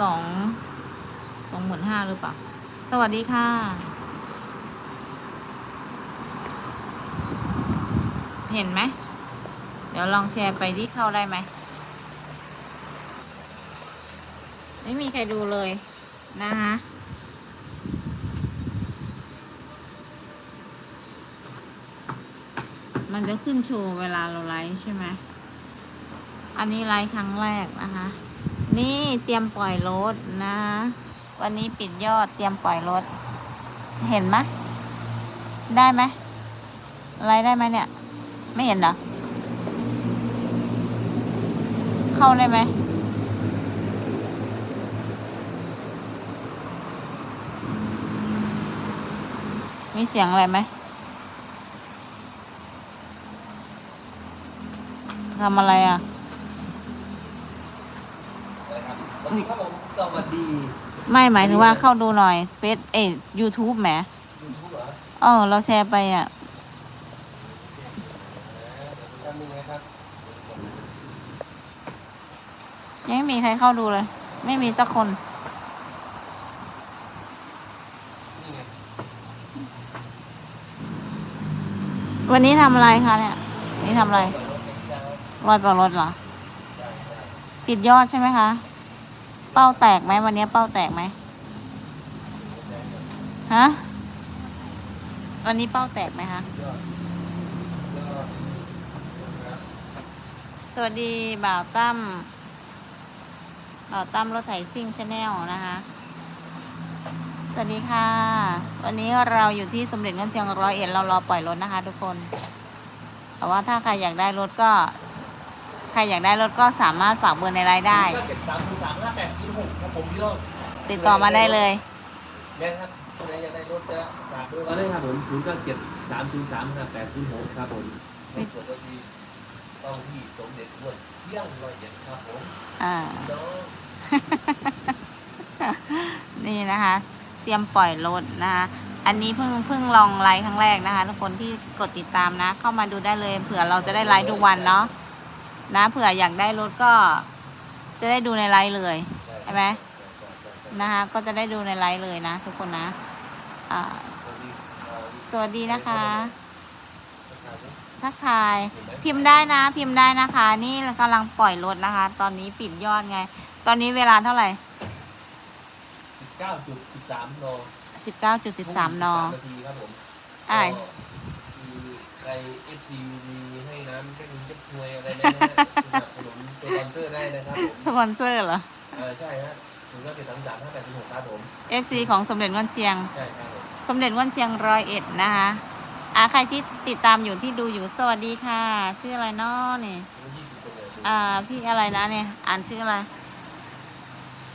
สองสองหมื่นห้าหรือเปล่า สวัสดีค่ะ เห็นไหม เดี๋ยวลองแชร์ไปที่เข้าได้ไหม ไม่มีใครดูเลยนะคะมันจะขึ้นโชว์เวลาเราไลฟ์ใช่ไหม อันนี้ไลฟ์ครั้งแรกนะคะ นี่เตรียมปล่อยรถนะ วันนี้ปิดยอดเตรียมปล่อยรถ เห็นไหมได้ไหมไลฟ์ได้ไหมเนี่ย ไม่เห็นเหรอ เข้าได้ไหมมีเสียงอะไรไหมทำอะไรอะ นะ ครับสวัสดีครับผมสวัสดีไม่หมายถึงว่าเข้าดูหน่อยเฟซเอ้ยูทูบแหมยูทูบเหรอเออเราแชร์ไปอะทำยังไงครับยังไม่มีใครเข้าดูเลย ไม่มีสักคน นี่ไงวันนี้ทำอะไรคะเนี่ยนี่ทำอะไรเปิดรถเอ็กซ์ครับรอยเปล่ารถเหรอ ใช่ใช่ ปิดยอดใช่ไหมคะ เป้าแตกไหมวันนี้เป้าแตกไหมฮะวันนี้เป้าแตกไหมคะสวัสดีบ่าวตั้มบ่าวตั้มรถไถซิ่งชาแนลนะคะ สวัสดีค่ะ วันนี้เราอยู่ที่สมเด็จเงินเชียงร้อยเอ็ดเรารอปล่อยรถนะคะทุกคน แต่ว่าถ้าใครอยากได้รถก็ ใครอยากได้รถก็สามารถฝากเบอร์ในไลน์ได้ เจ็ดสามศูนย์สามห้าแปดศูนย์หกครับผมพี่โลกติดต่อมาได้เลยเนี่ยครับคนไหนอยากได้รถจะฝากด้วยก็ได้ครับผมศูนย์เก้าเจ็ดสามศูนย์สามห้าแปดศูนย์หกครับผมในส่วนรถดีต้องที่สมเด็จอ้วนเที่ยงร้อยเอ็ดครับผมอ่าพี่น้องนี่นะคะ เตรียมปล่อยรถนะคะ อันนี้เพิ่งเพิ่งลองไลฟ์ครั้งแรกนะคะ ทุกคนที่กดติดตามนะ เข้ามาดูได้เลยเผื่อเราจะได้ไลฟ์ทุกวันเนาะ นะเผื่ออยากได้รถก็จะได้ดูในไลฟ์เลยใช่ไหมนะคะก็จะได้ดูในไลฟ์เลยนะ ทุกคนนะอ่าสวัสดีนะคะ ทักทาย พิมพ์ได้นะ พิมพ์ได้นะคะ นี่กำลังปล่อยรถนะคะ ตอนนี้ปิดยอดไง ตอนนี้เวลาเท่าไหร่สิบเก้าจุดสิบสามโลสิบเก้าจุดสิบสามนนาทีครับผมอ่าก็มีใคร เอฟซีมีให้น้ำแค่คุณจะทวยอะไรนะฮะสนับสนุนตัวสปอนเซอร์ได้นะครับผมสปอนเซอร์เหรอ เออใช่ฮะถึงก็ติดตามสามห้าแปดสิบหกครับผม FC ของสมเด็จวันเชียง ใช่ครับผมสมเด็จวันเชียงร้อยเอ็ดนะคะอ่าใครที่ติดตามอยู่ที่ดูอยู่สวัสดีค่ะ ชื่ออะไรเนาะนี่ยี่สิบคนเลยอ่าพี่อะไรนะเนี่ย อ่านชื่ออะไร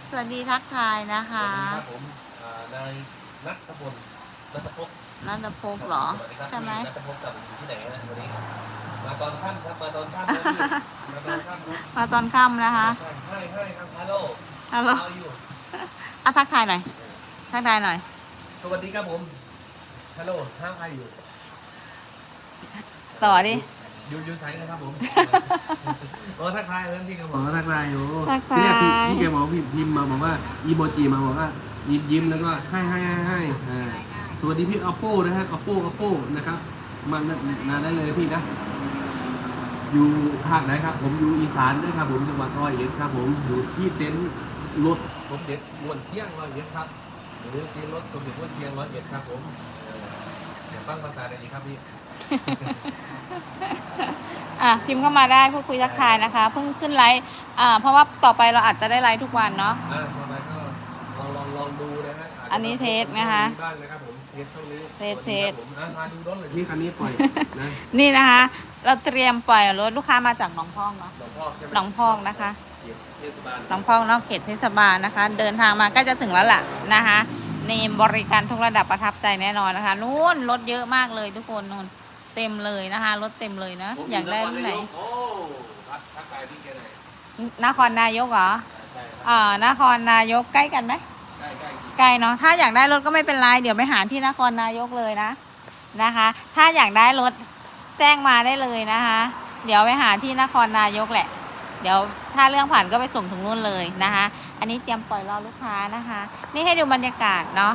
สวัสดีทักทายนะคะสวัสดีครับผมอ่านายนัทพลนัทพงศ์ นันทภพเหรอสวัสดีครับใช่ไหมนัทพงศ์กับอยู่ที่ไหนฮะวันนี้มาตอนค่ำครับมาตอนค่ำนะพี่มาตอนค่ำนะมาตอนค่ำนะคะให้ให้ครับฮัลโหลฮัลโหลเอาอยู่อะทักทายหน่อยทักทายหน่อย สวัสดีครับผมฮัลโหลห้ามใครอยู่ต่อดิยูยูไซส์นะครับผมโอ้ทักทายเรื่องที่เขาบอกว่าทักทายอยู่ทักทายที่แรกพี่พี่แกบอกว่าพี่พิมพ์มาบอกว่าอีโมจิมาบอกว่ายิ้มยิ้มแล้วก็ให้ให้ให้ให้อ่า สวัสดีพี่ oppo นะฮะ oppo oppo นะครับมามาได้เลยพี่นะ อยู่ภาคไหนครับ ผมอยู่อีสานด้วยครับ ผมจังหวัดร้อยเอ็ดครับ ผมอยู่ที่เต็นท์รถสมเด็จมวนเชียงร้อยเอ็ดครับหรือที่รถสมเด็จมวนเชียงร้อยเอ็ดครับ ผมเออเดี๋ยวฟังภาษาใดดีครับพี่อะพิมพ์เข้ามาได้พูดคุยทักทายนะคะ เพิ่งขึ้นไลฟ์อ่าเพราะว่าต่อไปเราอาจจะได้ไลฟ์ทุกวันเนาะอ่าต่อไปก็ ลองลองลองดูนะฮะาจจะอันนี้เทสนะคะ บ้างนะครับผมเทสเท่านี้เทสเทสสวัสดีครับผมอะมาดูรถเลยที่คันนี้ปล่อยนะนี่นะคะ เราเตรียมปล่อยรถลูกค้ามาจากหนองพองเนาะ หนองพอกใช่ไหมหนองพอกนะคะ เขตเทศบาลหนองพองนอกเขตเทศบาลนะคะ เดินทางมาใก็จะถึงแล้วล่ะนะคะนี่บริการทุกระดับประทับใจแน่นอนนะคะนู่นรถเยอะมากเลยทุกคนนู่นเต็มเลยนะคะรถเต็มเลยนะผมอยากได้รุ่นไหน โอ้ทักทักทายพี่แกหน่อยนครนายกเหรออ่าใช่ครับอ่านครนายกใกล้กันไหมใกล้ใกล้สิ ไกลเนาะถ้าอยากได้รถก็ไม่เป็นไรเดี๋ยวไปหาที่นครนายกเลยนะนะคะ ถ้าอยากได้รถแจ้งมาได้เลยนะคะ เดี๋ยวไปหาที่นครนายกแหละ เดี๋ยวถ้าเรื่องผ่านก็ไปส่งถึงนู่นเลยนะคะ อันนี้เตรียมปล่อยรอลูกค้านะคะ นี่ให้ดูบรรยากาศเนาะ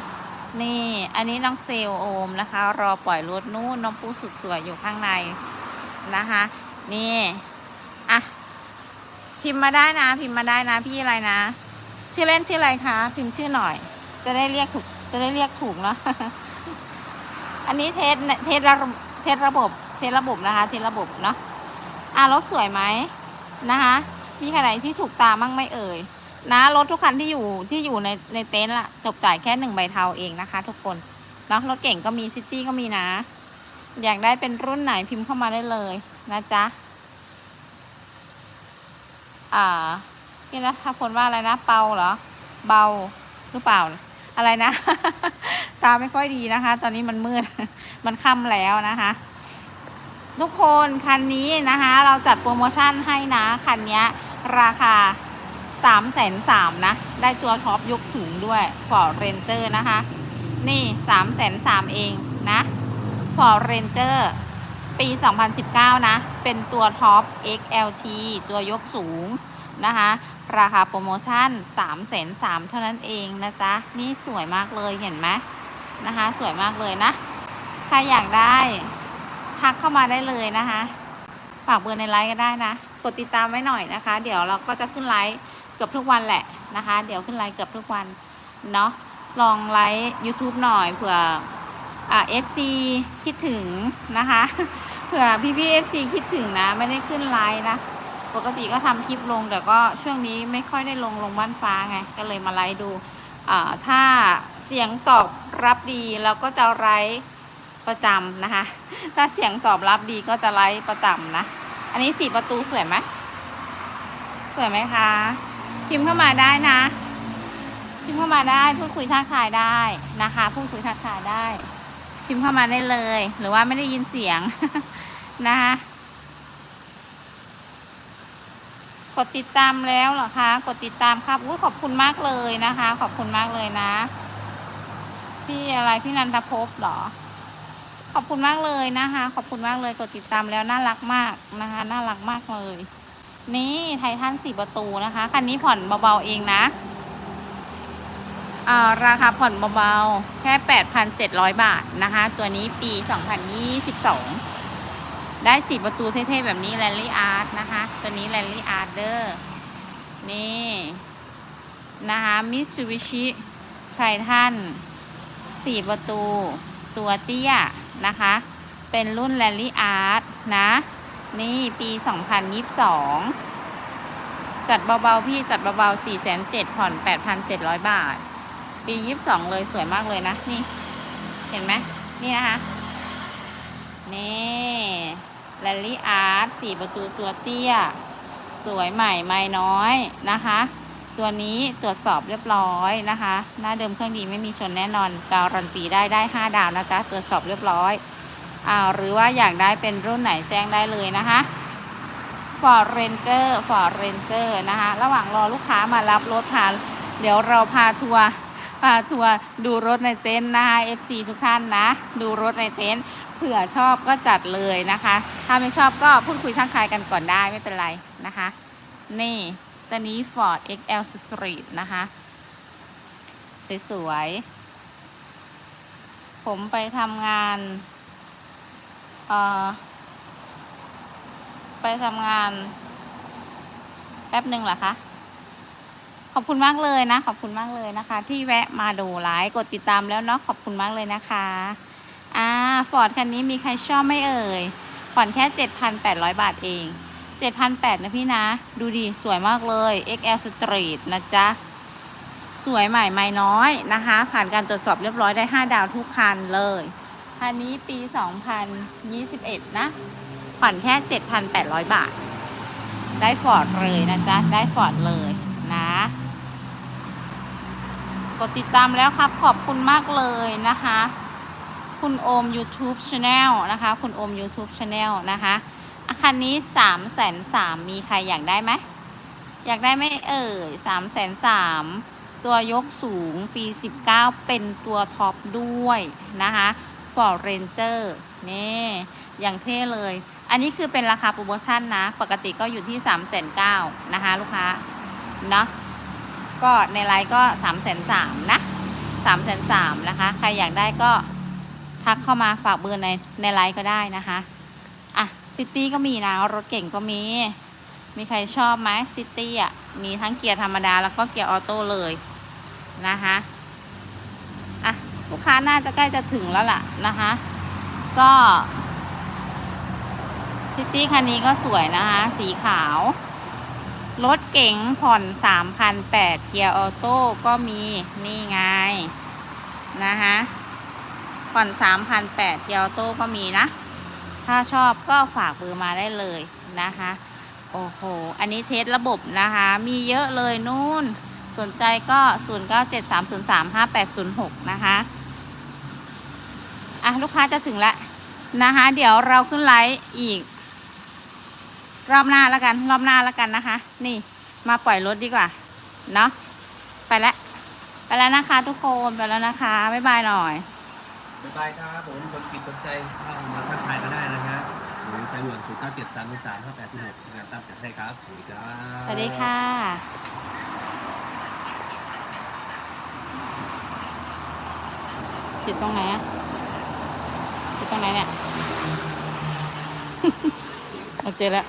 นี่ อันนี้น้องเซลลโอมนะคะ รอปล่อยรถนู่นน้องปูสุดสวยอยู่ข้างในนะคะ นี่อะพิมพ์มาได้นะ พิมพ์มาได้นะพี่อะไรนะ ชื่อเล่นชื่ออะไรคะ พิมพ์ชื่อหน่อย จะได้เรียกถูก จะได้เรียกถูกเนาะ อันนี้เทสเทสระเทสระบบ เทสระบบนะคะ เทสระบบเนาะ อะรถสวยไหมนะคะ มีคันไหนที่ถูกตามั่งไม่เอ่ย นะรถทุกคันที่อยู่ที่อยู่ในในเต็นท์ละจบจ่ายแค่หนึ่งใบเทาเองนะคะ ทุกคนเนาะรถเก่งก็มีซิตี้ก็มีนะ อยากได้เป็นรุ่นไหนพิมพ์เข้ามาได้เลยนะจ๊ะอ่าพี่นะถ้าพลว่าอะไรนะเปาเหรอ เบาหรือเปล่า อะไรนะ ตาไม่ค่อยดีนะคะ ตอนนี้มันมืด มันค่ำแล้วนะคะ ทุกคนคันนี้นะคะ เราจัดโปรโมชั่นให้นะ คันนี้ราคาสามแสนสามนะ ได้ตัวท็อปยกสูงด้วย Ford Ranger นะคะ นี่สามแสนสามเองนะ Ford Ranger ปี 2019 นะ เป็นตัวท็อป XLT ตัวยกสูงนะคะ ราคาโปรโมชั่น3 3 0 0 0เท่านั้นเองนะจ๊ะ นี่สวยมากเลยเห็นไหมนะคะ สวยมากเลยนะ ใครอยากได้ทักเข้ามาได้เลยนะคะ ฝากเบอร์ในไลน์ก็ได้นะ กดติดตามไว้หน่อยนะคะ เดี๋ยวเราก็จะขึ้นไลฟ์เกือบทุกวันแหละนะคะ เดี๋ยวขึ้นไลฟ์เกือบทุกวันเนาะ ลองไลฟ์ YouTube หน่อยเผื่ออ่า FC คิดถึงนะคะ เผื่อพี่พี่ FC คิดถึงนะ ไม่ได้ขึ้นไลฟ์นะ ปกติก็ทำคลิปลงแต่ก็ช่วงนี้ไม่ค่อยได้ลงลงบ้านฟ้าไง ก็เลยมาไลฟ์ดูถ้าเสียงตอบรับดีเราก็จะไลฟ์ประจำนะคะ ถ้าเสียงตอบรับดีก็จะไลฟ์ประจำนะ อันนี้สี่ประตูสวยไหมสวยไหมคะ พิมพ์เข้ามาได้นะ พิมพ์เข้ามาได้พูดคุยทักทายได้นะคะพูดคุยทักทายได้ พิมพ์เข้ามาได้เลย หรือว่าไม่ได้ยินเสียงนะคะ กดติดตามแล้วเหรอคะ กดติดตามครับอุ้ยขอบคุณมากเลยนะคะ ขอบคุณมากเลยนะ พี่อะไรพี่นันทภพเหรอ ขอบคุณมากเลยนะคะ ขอบคุณมากเลย กดติดตามแล้วน่ารักมากนะคะ น่ารักมากเลย นี่ไททันสี่ประตูนะคะคันนี้ผ่อนเบาๆเองนะอ่าราคาผ่อนเบาๆ แค่ 8,700 บาทนะคะ ตัวนี้ปี 2022 ได้สี่ประตูเท่ๆแบบนี้แรลลี่อาร์ตนะคะ ตัวนี้แรลลี่อาร์ตเดอร์นี่นะคะมิตซูบิชิไททันสี่ประตู ตัวเตี้ยนะคะ เป็นรุ่นแรลลี่อาร์ตนะ นี่ปี 2022 จัดเบาๆ พี่จัดเบาๆ4 7 0 0 0ผ่อน 8,700 บาท ปี 22 เลยสวยมากเลยนะ นี่ เห็นไหมนี่นะคะ นี่ แลลี่อาร์ตสี่ประตูตัวเตี้ย สวยใหม่ไม่น้อยนะคะ ตัวนี้ตรวจสอบเรียบร้อยนะคะ หน้าเดิมเครื่องดีไม่มีชนแน่นอนการันตีได้ได้ 5 ดาวนะจ๊ะตรวจสอบเรียบร้อยอ่าหรือว่าอยากได้เป็นรุ่นไหนแจ้งได้เลยนะคะ Ford Ranger Ford Ranger นะคะ ระหว่างรอลูกค้ามารับรถพาเดี๋ยวเราพาทัวร์พาทัวร์ดูรถในเต็นท์นะคะ FC ทุกท่านนะ ดูรถในเต็นท์ ผื่อชอบก็จัดเลยนะคะ ถ้าไม่ชอบก็พูดคุยทักทายกันก่อนได้ไม่เป็นไรนะคะ นี่ตัวนี้ Ford XL Street นะคะ สวยๆ ผมไปทำงานเอ่อไปทำงาน แป๊บหนึ่งเหรอคะขอบคุณมากเลยนะ ขอบคุณมากเลยนะคะ ที่แวะมาดูไลฟ์กดติดตามแล้วเนาะขอบคุณมากเลยนะคะ ฟอร์ดคันนี้มีใครชอบไม่เอ่ย ผ่อนแค่ 7,800 บาทเอง 7,800นะพี่นะ ดูดีสวยมากเลย XL Street นะจ๊ะ สวยใหม่ไม่น้อยนะคะ ผ่านการตรวจสอบเรียบร้อยได้ 5 ดาวทุกคันเลย คันนี้ปี 2021 นะ ผ่อนแค่ 7,800 บาท ได้ฟอร์ดเลยนะจ๊ะ ได้ฟอร์ดเลยนะกดติดตามแล้วครับขอบคุณมากเลยนะคะ คุณโอม YouTube Channel นะคะ คุณโอม YouTube Channel นะคะอะคันนี้3ามแสนสามมีใครอยากได้ไหม อยากได้ไหมเอ่ย3ามแสนสามตัวยกสูงปี 19 เป็นตัวท็อปด้วยนะคะ Ford Ranger นี่อย่างเท่เลย อันนี้คือเป็นราคาโปรโมชั่นนะ ปกติก็อยู่ที่3ามแสนเก้านะคะ ลูกค้าเนาะก็ในไลน์ก็3ามแสนสามนะ3ามแสนสามนะคะ ใครอยากได้ก็ ทักเข้ามาฝากเบอร์ในในไลน์ก็ได้นะคะอะซิตี้ก็มีนะรถเก่งก็มี มีใครชอบไหมซิตี้อะมีทั้งเกียร์ธรรมดาแล้วก็เกียร์ออโต้เลยนะคะอะลูกค้าน่าจะใกล้จะถึงแล้วล่ะนะคะก็ซิตี้คันนี้ก็สวยนะคะ สีขาว รถเก๋งผ่อน3,008เกียร์ออโต้ก็มีนี่ไงนะคะ ผ่อน3,008เกียร์ออโต้ก็มีนะ ถ้าชอบก็ฝากเบอร์มาได้เลยนะคะ โอ้โห อันนี้เทสระบบนะคะ มีเยอะเลยนู่น สนใจก็ 0973035806 นะคะ อะ ลูกค้าจะถึงล้วนะคะ เดี๋ยวเราขึ้นไลฟ์อีก รอบหน้าแล้วกัน รอบหน้าแล้วกันนะคะ นี่มาปล่อยรถดีกว่า เนาะไปแล้วไปแล้วนะคะทุกคน ไปแล้วนะคะ บ๊ายบายหน่อย บ๊ายบายครับผมคนกินสนใจเข้ามาทักทายก็ได้นะฮะหรือสายด่วนศูนย์เก้าเจ็ดสามสามห้าแปดที่หกงานตามจัดให้ครับสวัสดีครับสวัสดีค่ะติดตรงไหนอะติดตรงไหนเนี่ยเอาเจอแล้ว